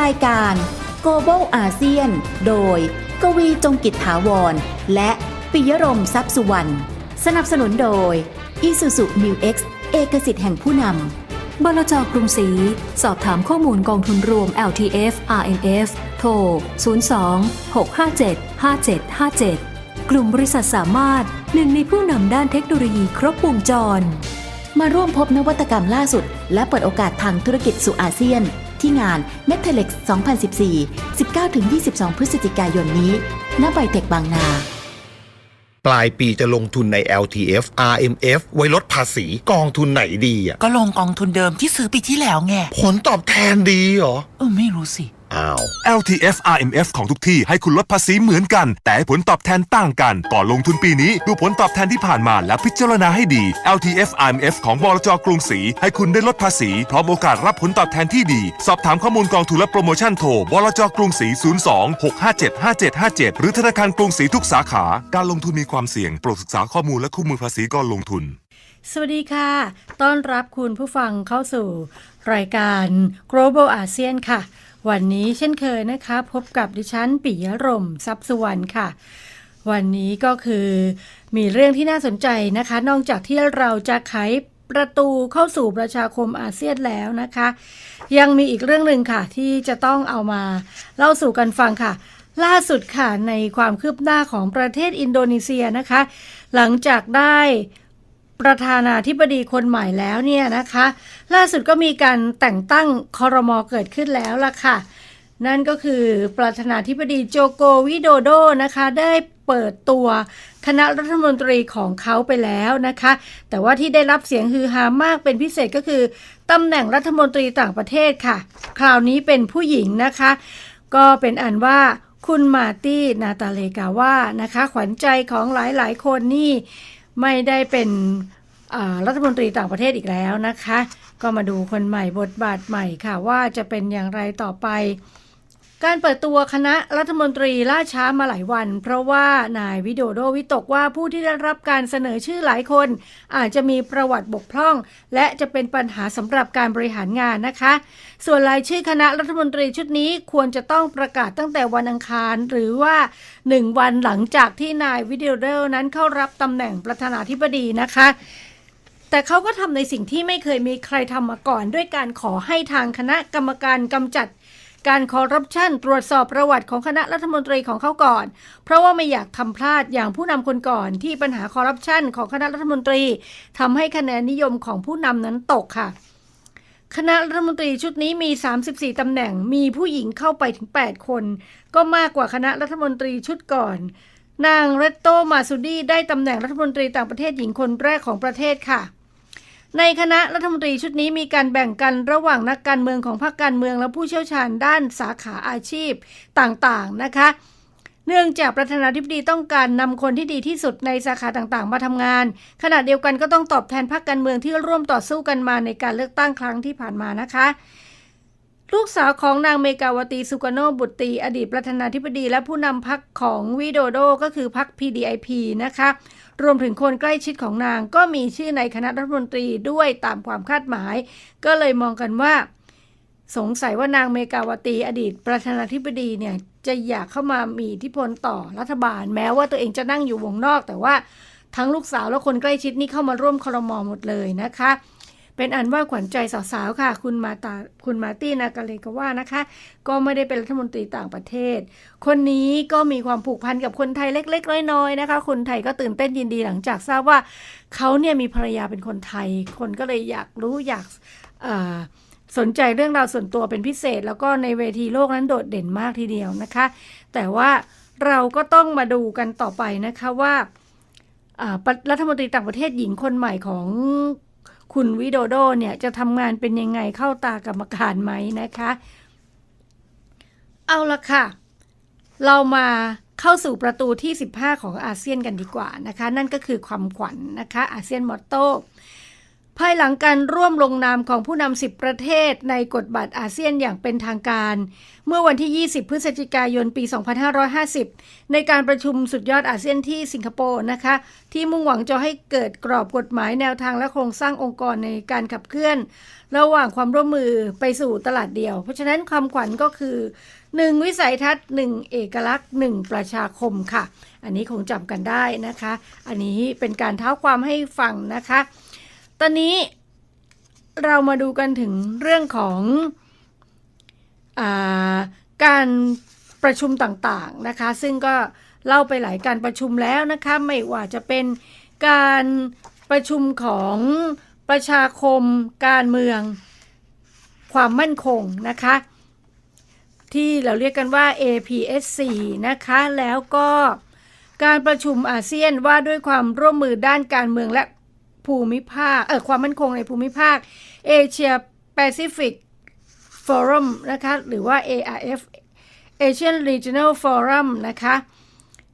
รายการ Global ASEAN โดย กวีจงกิจถาวร และปิยรมทรัพย์สุวรรณ สนับสนุนโดย Isuzu New X เอกสิทธิ์แห่งผู้นำบลจกรุงศรี สอบถามข้อมูลกองทุนรวม LTF RMF โทร 02 657 5757 กลุ่มบริษัทสามารถหนึ่งในผู้นำด้านเทคโนโลยีครบวงจร มาร่วมพบนวัตกรรมล่าสุด และเปิดโอกาสทางธุรกิจสู่อาเซียน ที่งาน m e t a l e x 2014 19-22 พฤศจิกายนนี้ ณ ไบเทคบางนา ปลายปีจะลงทุนใน LTF RMF ไว้ลดภาษีกองทุนไหนดีอะก็ลงกองทุนเดิมที่ซื้อปีที่แล้วไงผลตอบแทนดีเหรอ เออไม่รู้สิ อ้าว LTF RMF ของทุกที่ให้คุณลดภาษีเหมือนกัน แต่ให้ผลตอบแทนต่างกัน ก่อนลงทุนปีนี้ดูผลตอบแทนที่ผ่านมาและพิจารณาให้ดี LTF RMF ของบลจกรุงศรีให้คุณได้ลดภาษีพร้อมโอกาสรับผลตอบแทนที่ดี สอบถามข้อมูลกองทุนและโปรโมชั่นโทรบลจกรุงศรี 02 657 5757 หรือธนาคารกรุงศรีทุกสาขา การลงทุนมีความเสี่ยงโปรดศึกษาข้อมูลและคู่มือภาษีก่อนลงทุนสวัสดีค่ะ ต้อนรับคุณผู้ฟังเข้าสู่รายการ Global ASEAN ค่ะ วันนี้เช่นเคยนะคะ พบกับดิฉันปิยรมทรัพย์สุวรรณค่ะ วันนี้ก็คือมีเรื่องที่น่าสนใจนะคะ นอกจากที่เราจะไขประตูเข้าสู่ประชาคมอาเซียนแล้วนะคะ ยังมีอีกเรื่องหนึ่งค่ะ ที่จะต้องเอามาเล่าสู่กันฟังค่ะ ล่าสุดค่ะในความคืบหน้าของประเทศอินโดนีเซียนะคะ หลังจากได้ ประธานาธิบดีคนใหม่แล้วเนี่ยนะคะ ล่าสุดก็มีการแต่งตั้งคอรมอเกิดขึ้นแล้วล่ะค่ะ นั่นก็คือประธานาธิบดีโจโกวิโดโดนะคะได้เปิดตัวคณะรัฐมนตรีของเขาไปแล้วนะคะ แต่ว่าที่ได้รับเสียงฮือฮามากเป็นพิเศษก็คือตำแหน่งรัฐมนตรีต่างประเทศค่ะ คราวนี้เป็นผู้หญิงนะคะ ก็เป็นอันว่าคุณมาตี้นาตาเลกาว่านะคะ ขวัญใจของหลายๆ คนนี่ ไม่ได้เป็นรัฐมนตรีต่างประเทศอีกแล้วนะคะ ก็มาดูคนใหม่บทบาทใหม่ค่ะ ว่าจะเป็นอย่างไรต่อไป การเปิดตัวคณะรัฐมนตรีล่าช้ามาหลายวัน เพราะว่านายวิโดโดวิตกว่าผู้ที่ได้รับการเสนอชื่อหลายคน อาจจะมีประวัติบกพร่อง และจะเป็นปัญหาสำหรับการบริหารงานนะคะ ส่วนรายชื่อคณะรัฐมนตรีชุดนี้ควรจะต้องประกาศตั้งแต่วันอังคาร หรือว่า 1 วันหลังจากที่นายวิโดโดนั้นเข้ารับตำแหน่งประธานาธิบดีนะคะแต่เขาก็ทำในสิ่งที่ไม่เคยมีใครทำมาก่อน ด้วยการขอให้ทางคณะกรรมการกำจัด การคอร์รัปชันตรวจสอบประวัติของคณะรัฐมนตรีของเขาก่อน เพราะว่าไม่อยากทำพลาดอย่างผู้นำคนก่อน ที่ปัญหาคอร์รัปชันของคณะรัฐมนตรีทำให้คะแนนนิยมของผู้นำนั้นตกค่ะ คณะรัฐมนตรีชุดนี้มี 34 ตำแหน่ง มีผู้หญิงเข้าไปถึง 8 คน ก็มากกว่าคณะรัฐมนตรีชุดก่อน นางเรตโตมาซูดีได้ตำแหน่งรัฐมนตรีต่างประเทศหญิงคนแรกของประเทศค่ะ ในคณะรัฐมนตรีชุดนี้มีการแบ่งกันระหว่างนักการเมืองของพรรคการเมืองและผู้เชี่ยวชาญด้านสาขาอาชีพต่างๆนะคะ เนื่องจากประธานาธิบดีต้องการนำคนที่ดีที่สุดในสาขาต่างๆ มาทำงาน ขณะเดียวกันก็ต้องตอบแทนพรรคการเมืองที่ร่วมต่อสู้กันมาในการเลือกตั้งครั้งที่ผ่านมานะคะ ลูกสาวของนางเมกาวตีสุกาโนบุตรีอดีตประธานาธิบดี และผู้นำพรรคของวิโดโดก็คือพรรค PDIP นะคะ รวมถึงคนใกล้ชิดของนางก็มีชื่อในคณะรัฐมนตรีด้วยตามความคาดหมาย ก็เลยมองกันว่า สงสัยว่านางเมกาวตีอดีตประธานาธิบดีเนี่ยจะอยากเข้ามามีอิทธิพลต่อรัฐบาล แม้ว่าตัวเองจะนั่งอยู่วงนอก แต่ว่าทั้งลูกสาวและคนใกล้ชิดนี่เข้ามาร่วมครมอหมดเลยนะคะ เป็นอันว่าขวัญใจสาวๆค่ะ คุณมาตาคุณมาตี้นากาเลกว่านะคะ ก็ไม่ได้เป็นรัฐมนตรีต่างประเทศ คนนี้ก็มีความผูกพันกับคนไทยเล็ก ๆ น้อยๆนะคะ คนไทยก็ตื่นเต้นยินดีหลังจากทราบว่าเขาเนี่ยมีภรรยาเป็นคนไทย คนก็เลยอยากรู้อยากสนใจเรื่องราวส่วนตัวเป็นพิเศษ แล้วก็ในเวทีโลกนั้นโดดเด่นมากทีเดียวนะคะ แต่ว่าเราก็ต้องมาดูกันต่อไปนะคะว่ารัฐมนตรีต่างประเทศหญิงคนใหม่ของ คุณวิโดโดเนี่ยจะทำงานเป็นยังไงเข้าตากรรมการไหมนะคะ เอาละค่ะ เรามาเข้าสู่ประตูที่ 15 ของอาเซียนกันดีกว่านะคะ นั่นก็คือความขวัญนะคะอาเซียนมอตโต้ ภายหลังการร่วมลงนามของผู้นำ 10 ประเทศในกฎบัตรอาเซียนอย่างเป็นทางการ เมื่อวันที่ 20 พฤศจิกายน ปี 2550 ในการประชุมสุดยอดอาเซียนที่สิงคโปร์นะคะ ที่มุ่งหวังจะให้เกิดกรอบกฎหมายแนวทางและโครงสร้างองค์กรในการขับเคลื่อน ระหว่างความร่วมมือไปสู่ตลาดเดียว เพราะฉะนั้นคำขวัญก็คือ 1 วิสัยทัศน์ 1 เอกลักษณ์ 1 ประชาคมค่ะ อันนี้คงจำกันได้นะคะ อันนี้เป็นการเท้าความให้ฟังนะคะ ตอนนี้เรามาดูกันถึงเรื่องของอาการประชุมต่างๆนะคะ ซึ่งก็เล่าไปหลายการประชุมแล้วนะคะ ไม่ว่าจะเป็นการประชุมของประชาคมการเมืองความมั่นคงนะคะ ที่เราเรียกกันว่า APSC นะคะ แล้วก็การประชุมอาเซียนว่าด้วยความร่วมมือด้านการเมืองและ ภูมิภาค เออความมั่นคงในภูมิภาคเอเชียแปซิฟิกฟอรัมนะคะ หรือว่า ARF Asian Regional Forum นะคะ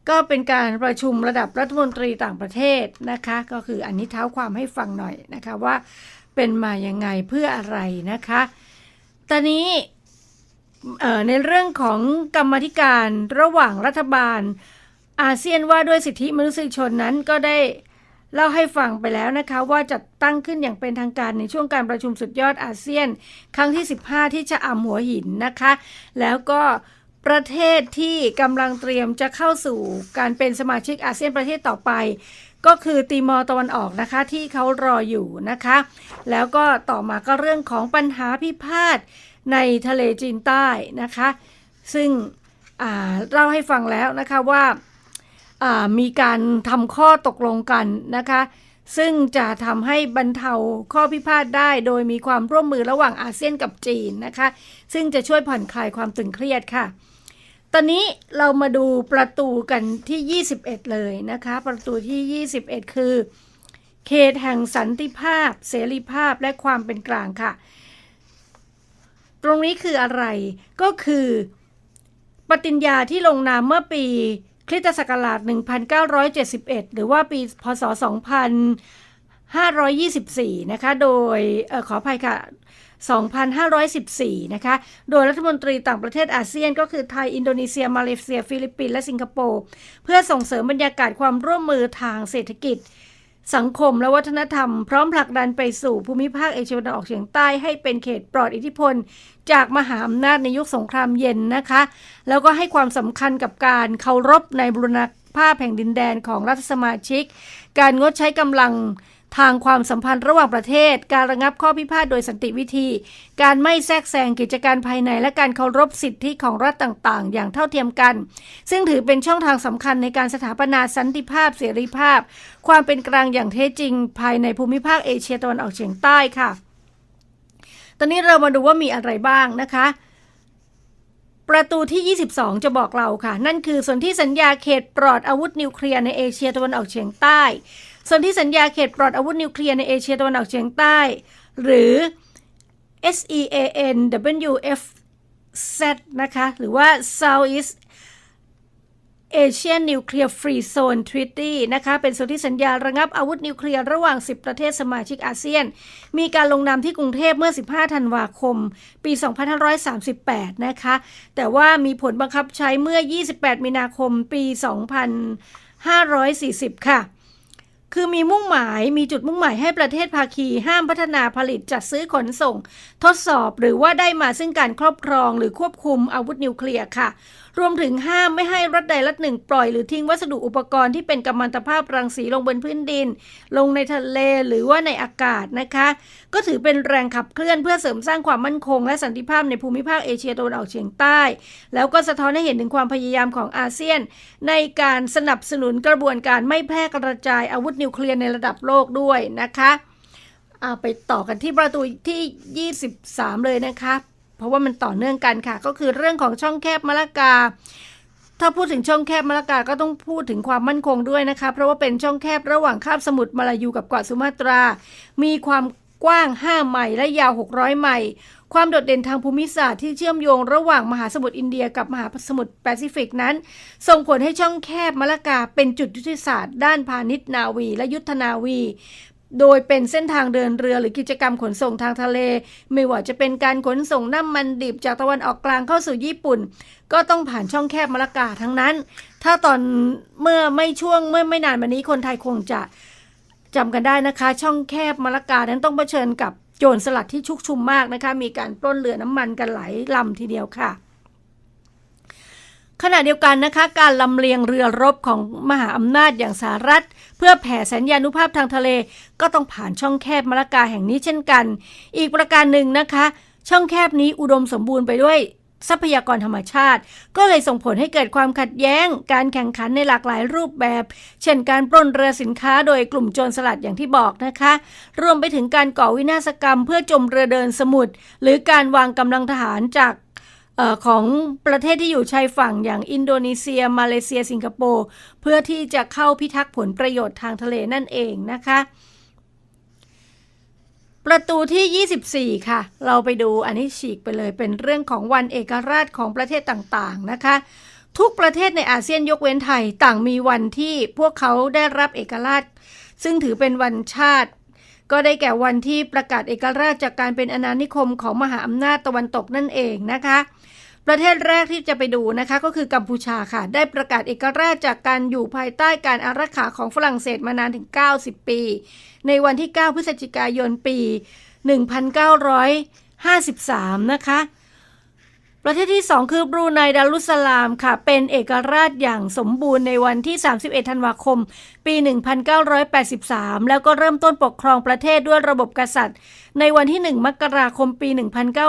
ก็เป็นการประชุมระดับรัฐมนตรีต่างประเทศนะคะ ก็คืออันนี้เท้าความให้ฟังหน่อยนะคะว่าเป็นมายังไงเพื่ออะไรนะคะ ตอนนี้เอ่อในเรื่องของกรรมธิการระหว่างรัฐบาลอาเซียนว่าด้วยสิทธิมนุษยชนนั้นก็ได้ เล่าให้ฟังไปแล้วนะคะว่าจัดตั้งขึ้นอย่างเป็นทางการในช่วงการประชุมสุดยอดอาเซียน ครั้งที่ 15 ที่ชะอำหัวหินนะคะ แล้วก็ประเทศที่กำลังเตรียมจะเข้าสู่การเป็นสมาชิกอาเซียนประเทศต่อไป ก็คือตีมอร์ตะวันออกนะคะที่เขารออยู่นะคะ แล้วก็ต่อมาก็เรื่องของปัญหาพิพาทในทะเลจีนใต้นะคะ ซึ่งเล่าให้ฟังแล้วนะคะว่า มีการทำข้อตกลงกันนะคะ ซึ่งจะทำให้บรรเทาข้อพิพาทได้โดยมีความร่วมมือระหว่างอาเซียนกับจีนนะคะ ซึ่งจะช่วยผ่อนคลายความตึงเครียดค่ะ ตอนนี้เรามาดูประตูกันที่ 21 เลยนะคะ ประตูที่ 21 คือ เขตแห่งสันติภาพ เสรีภาพและความเป็นกลางค่ะ ตรงนี้คืออะไรก็คือปฏิญญาที่ลงนามเมื่อปี คริสตศักราช 1971 หรือว่าปีพศ 2524 นะคะ โดยออขออภัยค่ะ 2514 นะคะ โดยรัฐมนตรีต่างประเทศอาเซียนก็คือไทย อินโดนีเซีย มาเลเซีย ฟิลิปปินส์ และสิงคโปร์ เพื่อส่งเสริมบรรยากาศความร่วมมือทางเศรษฐกิจ สังคมและวัฒนธรรม พร้อมผลักดันไปสู่ภูมิภาคเอเชียตะวันออกเฉียงใต้ให้เป็นเขตปลอดอิทธิพล จากมหาอำนาจในยุคสงครามเย็นนะคะ แล้วก็ให้ความสำคัญกับการเคารพในบุรณภาพแห่งดินแดนของรัฐสมาชิก การงดใช้กำลัง ทางความสัมพันธ์ระหว่างประเทศ การระงับข้อพิพาทโดยสันติวิธี การไม่แทรกแซงกิจการภายใน และการเคารพสิทธิของรัฐต่าง ๆ อย่างเท่าเทียมกัน ซึ่งถือเป็นช่องทางสำคัญในการสถาปนาสันติภาพเสรีภาพ ความเป็นกลางอย่างแท้จริง ภายในภูมิภาคเอเชียตะวันออกเฉียงใต้ค่ะ ตอนนี้เรามาดูว่ามีอะไรบ้างนะคะประตูที่ 22 จะบอกเราค่ะ นั่นคือส่วนที่สัญญาเขตปลอดอาวุธนิวเคลียร์ในเอเชียตะวันออกเฉียงใต้ ส่วนที่สัญญาเขตปลอดอาวุธนิวเคลียร์ในเอเชียตะวันออกเฉียงใต้ หรือ SEAN WFZ นะคะ หรือว่า Southeast Asian Nuclear Free Zone Treaty นะคะ เป็นส่วนที่สัญญาระงับอาวุธนิวเคลียร์ระหว่าง 10 ประเทศสมาชิกอาเซียน มีการลงนามที่กรุงเทพเมื่อ 15 ธันวาคม ปี 2538 นะคะ แต่ว่ามีผลบังคับใช้เมื่อ 28 มีนาคม ปี 2540 ค่ะ คือมีมุ่งหมายมีจุดมุ่งหมายให้ประเทศภาคีห้ามพัฒนาผลิตจัดซื้อขนส่ง ทดสอบหรือว่าได้มาซึ่งการครอบครองหรือควบคุมอาวุธนิวเคลียร์ค่ะรวมถึงห้ามไม่ให้รัฐใดรัฐหนึ่งปล่อยหรือทิ้งวัสดุอุปกรณ์ที่เป็นกัมมันตภาพรังสีลงบนพื้นดิน ลงในทะเลหรือว่าในอากาศนะคะ ก็ถือเป็นแรงขับเคลื่อนเพื่อเสริมสร้างความมั่นคง และสันติภาพในภูมิภาคเอเชียตะวันออกเฉียงใต้ แล้วก็สะท้อนให้เห็นถึงความพยายามของอาเซียน ในการสนับสนุนกระบวนการไม่แพร่กระจายอาวุธนิวเคลียร์ในระดับโลกด้วยนะคะเอาไปต่อกันที่ประตูที่ 23 เลยนะคะ เพราะว่ามันต่อเนื่องกันค่ะ ก็คือเรื่องของช่องแคบมะละกา ถ้าพูดถึงช่องแคบมะละกาก็ต้องพูดถึงความมั่นคงด้วยนะคะ เพราะว่าเป็นช่องแคบระหว่างคาบสมุทรมาลายูกับเกาะสุมาตรา มีความกว้าง 5 ไมล์และยาว 600 ไมล์ความโดดเด่นทางภูมิศาสตร์ที่เชื่อมโยงระหว่างมหาสมุทรอินเดียกับมหาสมุทรแปซิฟิกนั้น ส่งผลให้ช่องแคบมะละกาเป็นจุดยุทธศาสตร์ด้านพาณิชย์นาวีและยุทธนาวี โดยเป็นเส้นทางเดินเรือหรือกิจกรรมขนส่งทางทะเล ไม่ว่าจะเป็นการขนส่งน้ำมันดิบจากตะวันออกกลางเข้าสู่ญี่ปุ่น ก็ต้องผ่านช่องแคบมะละกาทั้งนั้น ถ้าตอนเมื่อไม่ช่วงเมื่อไม่นานมานี้คนไทยคงจะจำกันได้นะคะ ช่องแคบมะละกานั้นต้องเผชิญกับโจรสลัดที่ชุกชุมมากนะคะ มีการปล้นเรือน้ำมันกันหลายลำทีเดียวค่ะขณะเดียวกันนะคะ การลำเลียงเรือรบของมหาอำนาจอย่างสหรัฐ เพื่อแผ่สัญญานุภาพทางทะเล ก็ต้องผ่านช่องแคบมะละกาแห่งนี้เช่นกัน อีกประการหนึ่งนะคะ ช่องแคบนี้อุดมสมบูรณ์ไปด้วยทรัพยากรธรรมชาติ ก็เลยส่งผลให้เกิดความขัดแย้ง การแข่งขันในหลากหลายรูปแบบ เช่นการปล้นเรือสินค้าโดยกลุ่มโจรสลัดอย่างที่บอกนะคะ รวมไปถึงการก่อวินาศกรรมเพื่อจมเรือเดินสมุทรหรือการวางกำลังทหารจาก ออของประเทศที่อยู่ชายฝั่งอย่างอินโดนีเซีย มาเลเซีย สิงคโปร์เพื่อที่จะเข้าพิทักษ์ผลประโยชน์ทางทะเลนั่นเองนะคะ ประตูที่ 24 ค่ะ เราไปดูอันนี้ฉีกไปเลยเป็นเรื่องของวันเอกราชของประเทศต่างๆนะคะทุกประเทศในอาเซียนยกเว้นไทยต่างมีวันที่พวกเขาได้รับเอกราช ซึ่งถือเป็นวันชาติ ก็ได้แก่วันที่ประกาศเอกราชจากการเป็นอาณานิคมของมหาอำนาจตะวันตกนั่นเองนะคะ ประเทศแรกที่จะไปดูนะคะก็คือกัมพูชาค่ะ ได้ประกาศเอกราชจากการอยู่ภายใต้การอารักขาของฝรั่งเศสมานานถึง 90 ปี ในวันที่ 9 พฤศจิกายนปี 1953 นะคะ ประเทศที่ 2 คือบรูไนดารุสลามค่ะ เป็นเอกราชอย่างสมบูรณ์ในวันที่ 31 ธันวาคม ปี 1983 แล้วก็เริ่มต้นปกครองประเทศด้วยระบบกษัตริย์ ในวันที่ 1 มกราคมปี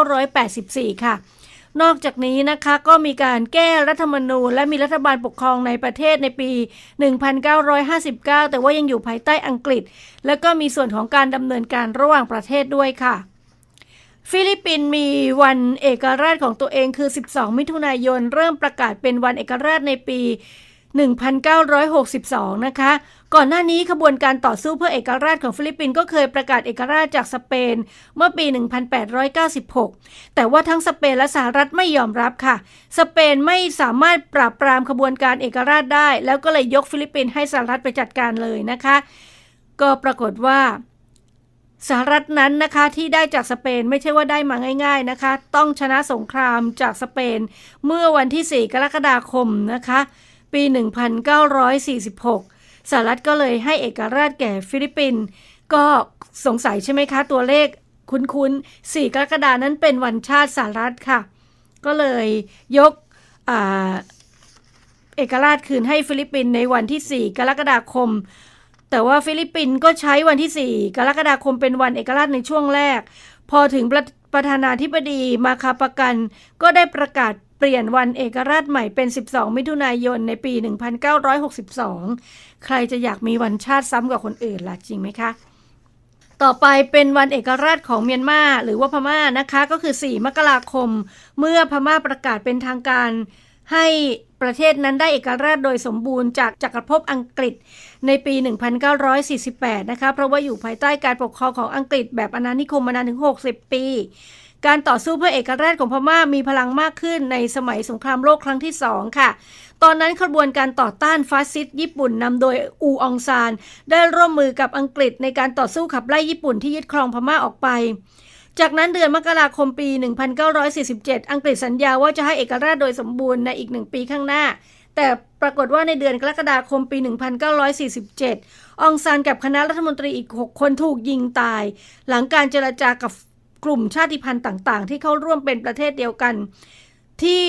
1984 ค่ะนอกจากนี้นะคะก็มีการแก้รัฐธรรมนูญ และมีรัฐบาลปกครองในประเทศในปี 1959 แต่ว่ายังอยู่ภายใต้อังกฤษ และก็มีส่วนของการดำเนินการระหว่างประเทศด้วยค่ะ ฟิลิปปินส์มีวันเอกราชของตัวเองคือ 12 มิถุนายน เริ่มประกาศเป็นวันเอกราชในปี 1962 นะคะ ก่อนหน้านี้ขบวนการต่อสู้เพื่อเอกราชของฟิลิปปินส์ก็เคยประกาศเอกราชจากสเปนเมื่อปี 1896 แต่ว่าทั้งสเปนและสหรัฐไม่ยอมรับค่ะ สเปนไม่สามารถปราบปรามขบวนการเอกราชได้ แล้วก็เลยยกฟิลิปปินส์ให้สหรัฐไปจัดการเลยนะคะ ก็ปรากฏว่า สหรัฐนั้นนะคะที่ได้จากสเปนไม่ใช่ว่าได้มาง่าย ๆนะคะ ต้องชนะสงครามจากสเปน เมื่อวันที่ 4 กรกฎาคมนะคะ ปี 1946 สหรัฐก็เลยให้เอกราชแก่ฟิลิปปินส์ก็สงสัยใช่ไหมคะ ตัวเลขคุ้นๆ 4 กรกฎานั้นเป็นวันชาติสหรัฐค่ะ ก็เลยยกอเอกราชคืนให้ฟิลิปปินส์ในวันที่ 4 กรกฎาคม แต่ว่าฟิลิปปินส์ก็ใช้วันที่ 4 กรกฎาคมเป็นวันเอกราชในช่วงแรก พอถึงประประธานาธิบดีมาคาปกัน ก็ได้ประกาศเปลี่ยนวันเอกราชใหม่เป็น 12 มิถุนายนในปี 1962 ใครจะอยากมีวันชาติซ้ำกับคนอื่นล่ะจริงไหมคะ ต่อไปเป็นวันเอกราชของเมียนมาหรือว่าพม่านะคะ ก็คือ 4 มกราคม เมื่อพม่าประกาศเป็นทางการ ให้ประเทศนั้นได้เอกราชโดยสมบูรณ์จากจักรภพอังกฤษในปี 1948 นะคะ เพราะว่าอยู่ภายใต้การปกครองของอังกฤษแบบอาณานิคมมานานถึง 60 ปี การต่อสู้เพื่อเอกราชของพม่ามีพลังมากขึ้นในสมัยสงครามโลกครั้งที่2ค่ะ ตอนนั้นขบวนการต่อต้านฟาสซิสต์ญี่ปุ่นนำโดยอูอองซาน ได้ร่วมมือกับอังกฤษในการต่อสู้ขับไล่ญี่ปุ่นที่ยึดครองพม่าออกไป จากนั้นเดือนมกราคมปี 1947 อังกฤษสัญญาว่าจะให้เอกราชโดยสมบูรณ์ในอีกหนึ่งปีข้างหน้า แต่ปรากฏว่าในเดือนกรกฎาคมปี 1947 องซานกับคณะรัฐมนตรีอีก 6 คนถูกยิงตาย หลังการเจรจากับกลุ่มชาติพันธุ์ต่างๆ ที่เข้าร่วมเป็นประเทศเดียวกัน ที่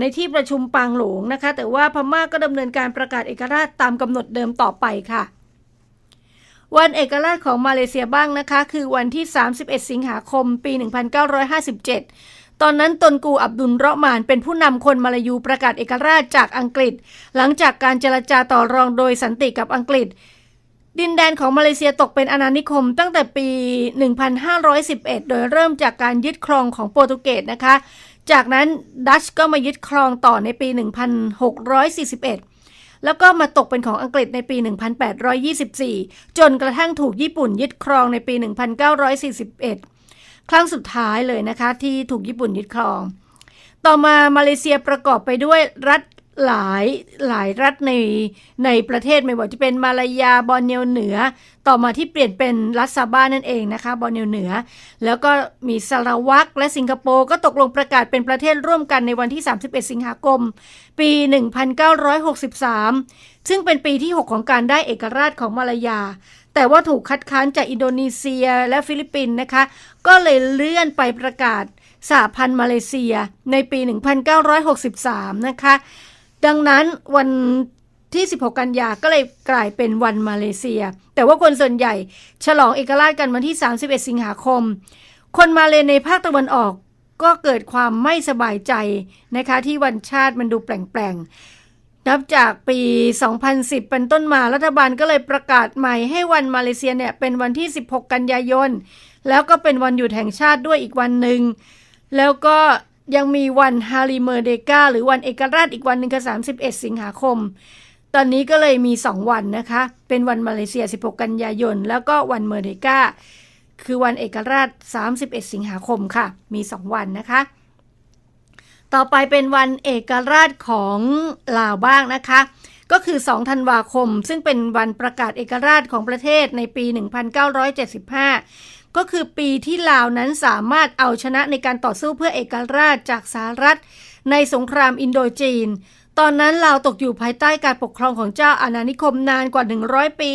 ในที่ประชุมปางหลงนะคะ แต่ว่าพม่าก็ดำเนินการประกาศเอกราชตามกำหนดเดิมต่อไปค่ะ วันเอกราชของมาเลเซียบ้างนะคะ คือวันที่ 31 สิงหาคม ปี 1957 ตอนนั้นตนกูอับดุลเราะมานเป็นผู้นำคนมาลายูประกาศเอกราชจากอังกฤษ หลังจากการเจรจาต่อรองโดยสันติกับอังกฤษ ดินแดนของมาเลเซียตกเป็นอาณานิคมตั้งแต่ปี 1511 โดยเริ่มจากการยึดครองของโปรตุเกสนะคะ จากนั้นดัชก็มายึดครองต่อในปี 1641 แล้วก็มาตกเป็นของอังกฤษในปี 1824 จนกระทั่งถูกญี่ปุ่นยึดครองในปี 1941 ครั้งสุดท้ายเลยนะคะที่ถูกญี่ปุ่นยึดครอง ต่อมามาเลเซียประกอบไปด้วยรัฐ หลายหลายรัฐในในประเทศไม่ว่าจะเป็นมาลายาบอร์เนียวเหนือ ต่อมาที่เปลี่ยนเป็นรัฐซาบ้านั่นเองนะคะบอร์เนียวเหนือ แล้วก็มีสลาวักและสิงคโปร์ก็ตกลงประกาศเป็นประเทศร่วมกันในวันที่ 31 สิงหาคม ปี 1963 ซึ่งเป็นปีที่ 6 ของการได้เอกราชของมาลายา แต่ว่าถูกคัดค้านจากอินโดนีเซียและฟิลิปปินส์นะคะ ก็เลยเลื่อนไปประกาศสหพันธ์มาเลเซียในปี 1963 นะคะ ดังนั้นวันที่ 16 กันยาก็เลยกลายเป็นวันมาเลเซีย แต่ว่าคนส่วนใหญ่ ฉลองเอกราชกันวันที่ 31 สิงหาคม คนมาเลในภาคตะวันออกก็เกิดความไม่สบายใจนะคะที่วันชาติมันดูแปลงๆ นับจากปี 2010 เป็นต้นมารัฐบาลก็เลยประกาศใหม่ให้วันมาเลเซียเนี่ยเป็นวันที่ 16 กันยายน แล้วก็เป็นวันหยุดแห่งชาติด้วยอีกวันหนึ่ง แล้วก็ ยังมีวันฮาริเมอร์เดกาหรือวันเอกราชอีกวันหนึ่งคือ31 สิงหาคม ตอนนี้ก็เลยมี 2 วันนะคะ เป็นวันมาเลเซีย 16 กันยายน แล้วก็วันเมอร์เดกาคือวันเอกราช 31 สิงหาคมค่ะ มี 2 วันนะคะ ต่อไปเป็นวันเอกราชของลาวบ้างนะคะ ก็คือ 2 ธันวาคม ซึ่งเป็นวันประกาศเอกราชของประเทศในปี 1975 ก็คือปีที่ลาวนั้นสามารถเอาชนะในการต่อสู้เพื่อเอกราชจากสหรัฐ ในสงครามอินโดจีน ตอนนั้นลาวตกอยู่ภายใต้การปกครองของเจ้าอาณานิคมนานกว่า 100 ปี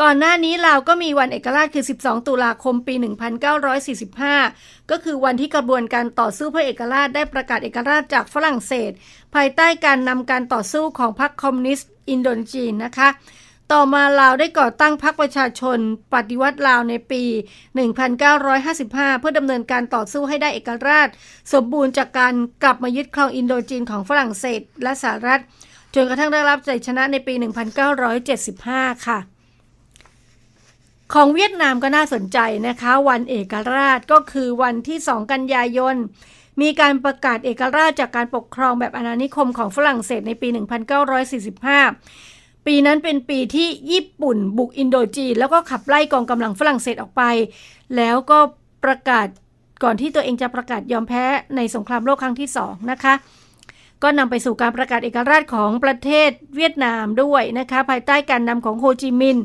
ก่อนหน้านี้ลาวก็มีวันเอกราชคือ 12 ตุลาคมปี 1945 ก็คือวันที่กระบวนการต่อสู้เพื่อเอกราชได้ประกาศเอกราชจากฝรั่งเศส ภายใต้การนำการต่อสู้ของพรรคคอมมิวนิสต์อินโดนีเซียนะคะ ต่อมาลาวได้ก่อตั้งพรรคประชาชน ปฏิวัติลาวในปี 1955 เพื่อดำเนินการต่อสู้ให้ได้เอกราช สมบูรณ์จากการกลับมายึดครองอินโดจีนของฝรั่งเศสและสหรัฐ จนกระทั่งได้รับชัยชนะในปี 1975 ค่ะ ของเวียดนามก็น่าสนใจนะคะ วันเอกราชก็คือวันที่ 2 กันยายนมีการประกาศเอกราชจากการปกครองแบบอาณานิคมของฝรั่งเศสในปี 1945 ปีนั้นเป็นปีที่ญี่ปุ่นบุกอินโดจีน แล้วก็ขับไล่กองกำลังฝรั่งเศสออกไป แล้วก็ประกาศก่อนที่ตัวเองจะประกาศยอมแพ้ในสงครามโลกครั้งที่สองนะคะ ก็นำไปสู่การประกาศเอกราชของประเทศเวียดนามด้วยนะคะ ภายใต้การนำของโฮจิมินห์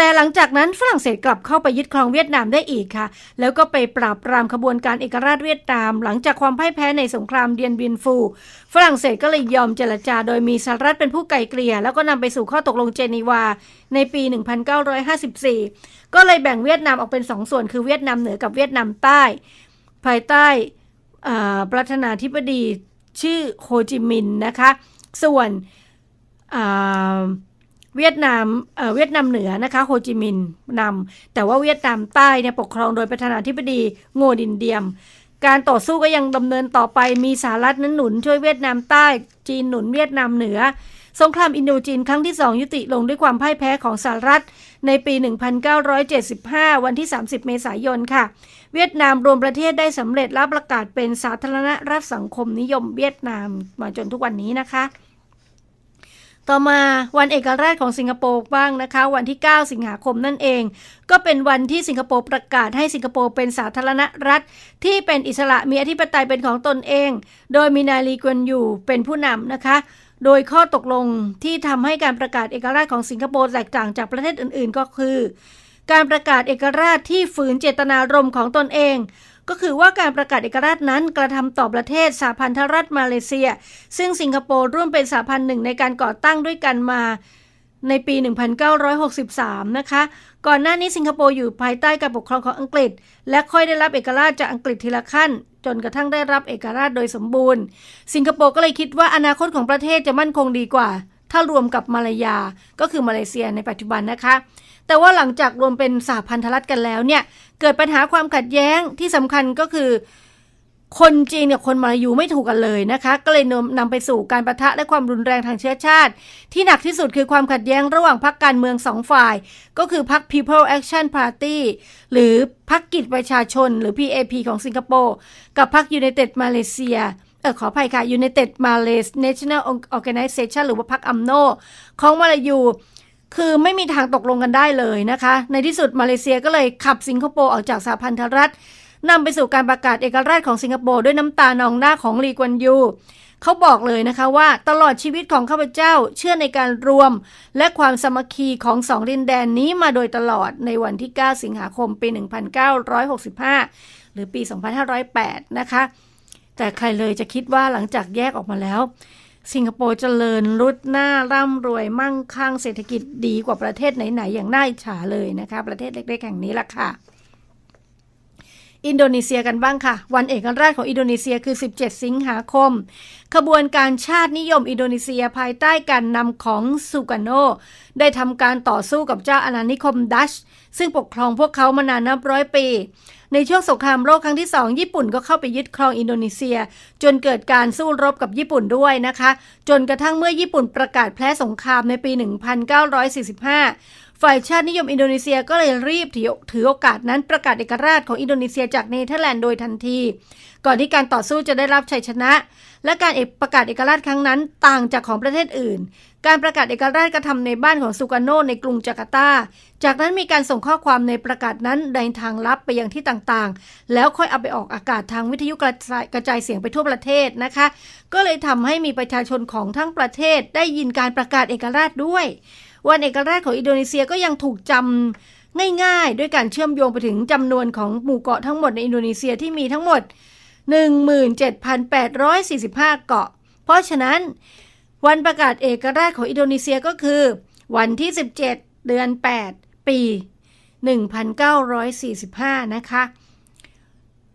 แต่หลังจากนั้นฝรั่งเศสกลับเข้าไปยึดครองเวียดนามได้อีกค่ะ แล้วก็ไปปราบปรามขบวนการเอกราชเวียดนาม หลังจากความพ่ายแพ้ในสงครามเดียนบียนฟู ฝรั่งเศสก็เลยยอมเจรจาโดยมีสหรัฐเป็นผู้ไกลเกลี่ย แล้วก็นำไปสู่ข้อตกลงเจนีวาในปี 1954 ก็เลยแบ่งเวียดนามออกเป็นสองส่วน คือเวียดนามเหนือกับเวียดนามใต้ ภายใต้ประธานาธิบดีชื่อโฮจิมินห์นะคะ ส่วนอ่า เวียดนามเอ่อเวียดนามเหนือนะคะโฮจิมินห์นำแต่ว่าเวียดนามใต้เนี่ยปกครองโดยประธานาธิบดีโงดินเดียม การต่อสู้ก็ยังดำเนินต่อไปมีสหรัฐนั้นหนุนช่วยเวียดนามใต้จีนหนุนเวียดนามเหนือ สงครามอินโดจีนครั้งที่ 2 ยุติลงด้วยความพ่ายแพ้ของสหรัฐ ในปี 1975 วันที่ 30 เมษายนค่ะ เวียดนามรวมประเทศได้สำเร็จและประกาศเป็นสาธารณรัฐสังคมนิยมเวียดนามมาจนทุกวันนี้นะคะ ต่อมาวันเอกราชของสิงคโปร์บ้างนะคะ วันที่ 9 สิงหาคมนั่นเอง ก็เป็นวันที่สิงคโปร์ประกาศให้สิงคโปร์เป็นสาธารณรัฐ ที่เป็นอิสระมีอธิปไตยเป็นของตนเอง โดยมีนายลีกวนอยู่เป็นผู้นำนะคะ โดยข้อตกลงที่ทำให้การประกาศเอกราชของสิงคโปร์แตกต่างจากประเทศอื่นๆ ก็คือ การประกาศเอกราชที่ฝืนเจตนารมณ์ของตนเอง ก็คือว่าการประกาศเอกราชนั้นกระทำต่อประเทศสหพันธรัฐมาเลเซีย ซึ่งสิงคโปร์ร่วมเป็นสหพันธ์หนึ่งในการก่อตั้งด้วยกันมาในปี 1963 นะคะ ก่อนหน้านี้สิงคโปร์อยู่ภายใต้การปกครองของอังกฤษ และค่อยได้รับเอกราชจากอังกฤษทีละขั้น จนกระทั่งได้รับเอกราชโดยสมบูรณ์ สิงคโปร์ก็เลยคิดว่าอนาคตของประเทศจะมั่นคงดีกว่า ถ้ารวมกับมาลายา ก็คือมาเลเซียในปัจจุบันนะคะ แต่ว่าหลังจากรวมเป็นสหพันธรัฐกันแล้วเนี่ย เกิดปัญหาความขัดแย้งที่สำคัญก็คือ คนจีนกับคนมาลายูไม่ถูกกันเลยนะคะ ก็เลยนำนำไปสู่การประทะและความรุนแรงทางเชื้อชาติ ที่หนักที่สุดคือความขัดแย้งระหว่างพรรคการเมืองสองฝ่าย ก็คือพรรค People Action Party หรือพรรคกิจประชาชน หรือ PAP ของสิงคโปร์กับพรรค United Malaysia เออขออภัยค่ะ United Malays National Organization หรือว่าพรรคอัมโน ของมาลายู คือไม่มีทางตกลงกันได้เลยนะคะ ในที่สุดมาเลเซียก็เลยขับสิงคโปร์ออกจากสหพันธรัฐนำไปสู่การประกาศเอกราชของสิงคโปร์ด้วยน้ำตานองหน้าของลีกวนยูเขาบอกเลยนะคะว่าตลอดชีวิตของข้าพเจ้าเชื่อในการรวม และความสมัคคีของสองดินแดนนี้มาโดยตลอดในวันที่ 9 สิงหาคมปี 1965 หรือปี 2508 นะคะ แต่ใครเลยจะคิดว่าหลังจากแยกออกมาแล้ว สิงคโปร์เจริญรุดหน้าร่ำรวยมั่งคั่งเศรษฐกิจดีกว่าประเทศไหน ๆ อย่างน่าอิจฉาเลยนะคะ ประเทศเล็ก ๆ แห่งนี้ล่ะค่ะ อินโดนีเซียกันบ้างค่ะ วันเอกราชของอินโดนีเซียคือ 17 สิงหาคม ขบวนการชาตินิยมอินโดนีเซียภายใต้การนำของสุกาโน ได้ทำการต่อสู้กับเจ้าอาณานิคมดัช ซึ่งปกครองพวกเขามานานนับร้อยปี ในช่วงสงครามโลกครั้งที่สองญี่ปุ่นก็เข้าไปยึดครองอินโดนีเซีย จนเกิดการสู้รบกับญี่ปุ่นด้วยนะคะ จนกระทั่งเมื่อญี่ปุ่นประกาศแพ้สงครามในปี 1945 ฝ่ายชาตินิยมอินโดนีเซียก็เลยรีบถือโอกาสนั้นประกาศเอกราชของอินโดนีเซียจากเนเธอร์แลนด์โดยทันที ก่อนที่การต่อสู้จะได้รับชัยชนะ และการเอกประกาศเอกราชครั้งนั้นต่างจากของประเทศอื่น การประกาศเอกราชกระทำในบ้านของสุกาโนในกรุงจาการ์ตา จากนั้นมีการส่งข้อความในประกาศนั้นในทางลับไปยังที่ต่างๆ แล้วค่อยเอาไปออกอากาศทางวิทยุกระจายกระจายเสียงไปทั่วประเทศนะคะ ก็เลยทำให้มีประชาชนของทั้งประเทศได้ยินการประกาศเอกราชด้วย วันเอกราชของอินโดนีเซียก็ยังถูกจำง่ายๆ ด้วยการเชื่อมโยงไปถึงจำนวนของหมู่เกาะทั้งหมดในอินโดนีเซียที่มีทั้งหมด 17,845 เกาะ เพราะฉะนั้น วันประกาศเอกราชของอินโดนีเซียก็คือ วันที่ 17 เดือน 8 ปี 1945 นะคะ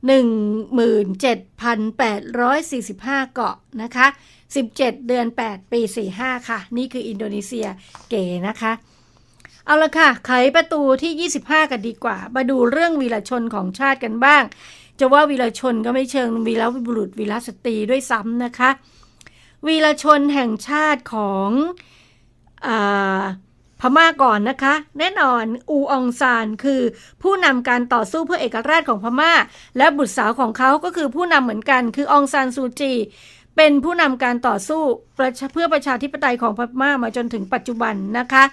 17,845 เกาะนะคะ 17 เดือน 8 ปี 45 ค่ะ นี่คืออินโดนีเซียเก๋นะคะ เอาละค่ะ ไขประตูที่ 25 กันดีกว่า มาดูเรื่องวีรชนของชาติกันบ้าง จะว่าวีรชนก็ไม่เชิงวีรบุรุษวีรสตรีด้วยซ้ำนะคะ วีรชนแห่งชาติของอพม่าก่อนนะคะ แน่นอนอูอองซานคือผู้นำการต่อสู้เพื่อเอกราชของพม่า และบุตรสาวของเขาก็คือผู้นำเหมือนกัน คืออองซานซูจี เป็นผู้นำการต่อสู้เพื่อประชาธิปไตยของพม่ามาจนถึงปัจจุบันนะคะ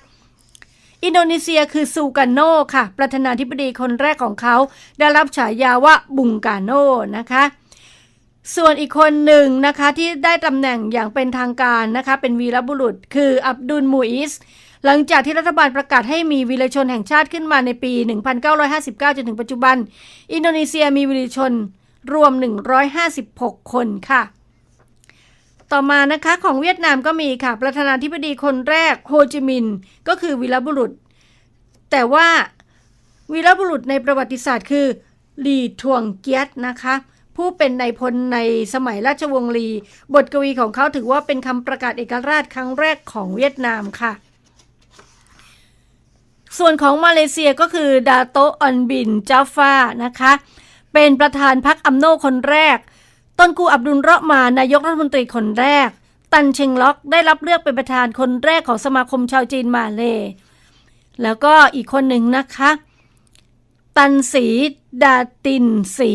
อินโดนีเซียคือซูการโนค่ะ ประธานาธิบดีคนแรกของเขา ได้รับฉายาว่าบุงกาโนนะคะ ส่วนอีกคนหนึ่งนะคะที่ได้ตำแหน่งอย่างเป็นทางการนะคะเป็นวีรบุรุษคืออับดุลมูอิสหลังจากที่รัฐบาลประกาศให้มีวีรชนแห่งชาติขึ้นมาในปี 1959 จนถึงปัจจุบัน อินโดนีเซียมีวีรชนรวม 156 คนค่ะ ต่อมานะคะของเวียดนามก็มีค่ะ ประธานาธิบดีคนแรกโฮจิมินห์ก็คือวีรบุรุษ แต่ว่าวีรบุรุษในประวัติศาสตร์คือลีทวงเกียตนะคะ ผู้เป็นนายพลในสมัยราชวงศ์ลี บทกวีของเขาถือว่าเป็นคำประกาศเอกราชครั้งแรกของเวียดนามค่ะ ส่วนของมาเลเซียก็คือดาโตออนบินจาฟานะคะ เป็นประธานพรรคอัมโนคนแรก ต้นกูอับดุลเราะมานายกรัฐมนตรีคนแรก ตันเชงล็อกได้รับเลือกเป็นประธานคนแรกของสมาคมชาวจีนมาเล แล้วก็อีกคนหนึ่งนะคะ ตันสีดาตินสี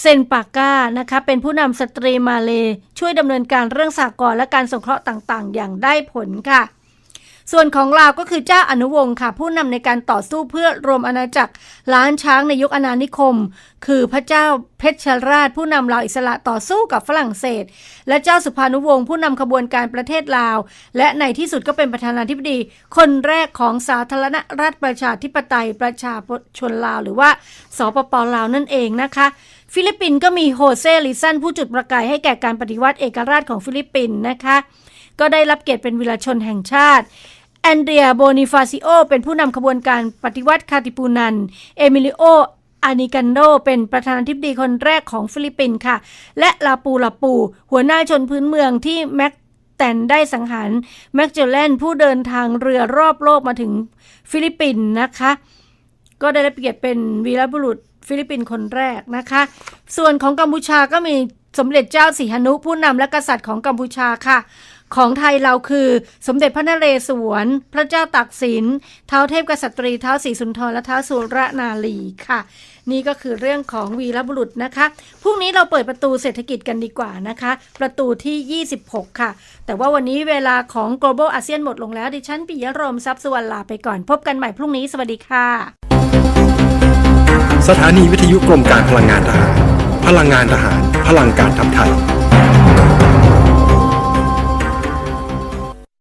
เซนปาก้านะคะเป็นผู้นำสตรีมาเล ช่วยดำเนินการเรื่องสากลและการสงเคราะห์ต่างๆ อย่างได้ผลค่ะ ส่วนของลาวก็คือเจ้าอนุวงศ์ค่ะ ผู้นำในการต่อสู้เพื่อรวมอาณาจักรล้านช้างในยุคอาณานิคม คือพระเจ้าเพชรราช ผู้นำลาวอิสระต่อสู้กับฝรั่งเศส และเจ้าสุภานุวงศ์ผู้นำขบวนการประเทศลาว และในที่สุดก็เป็นประธานาธิบดี คนแรกของสาธารณรัฐประชาธิปไตยประชาชนลาว หรือว่าสปปลาวนั่นเองนะคะฟิลิปปินส์ก็มีโฮเซลิซันผู้จุดประกายให้แก่การปฏิวัติเอกราชของฟิลิปปินส์นะคะ ก็ได้รับเกียรติเป็นวีรชนแห่งชาติแอนเดรียโบนิฟาซิโอเป็นผู้นำขบวนการปฏิวัติคาติปูนัน เอมิลิโออานิกันโดเป็นประธานาธิบดีคนแรกของฟิลิปปินส์ค่ะ และลาปูลาปู หัวหน้าชนพื้นเมืองที่แม็กแตนได้สังหารแม็กเจลแลนผู้เดินทางเรือรอบโลกมาถึงฟิลิปปินส์นะคะ ก็ได้รับเกียรติเป็นวีรบุรุษฟิลิปปินส์คนแรกนะคะ ส่วนของกัมพูชาก็มีสมเด็จเจ้าสีหนุผู้นำและกษัตริย์ของกัมพูชาค่ะ ของไทยเราคือ สมเด็จพระนเรศวร พระเจ้าตากสินเท้าเทพกษัตรีเท้าสีสุนทรและเท้าสุรนารีค่ะ นี่ก็คือเรื่องของวีรบุรุษนะคะพรุ่งนี้เราเปิดประตูเศรษฐกิจกันดีกว่านะคะ ประตูที่ 26 ค่ะ แต่ว่าวันนี้เวลาของ global ASEAN หมดลงแล้วดิฉันปิยะรมทรัพย์สวรรณลาไปก่อน พบกันใหม่พรุ่งนี้สวัสดีค่ะ สถานีวิทยุกรมการพลังงานทหาร พลังงานทหาร พลังการทำไทย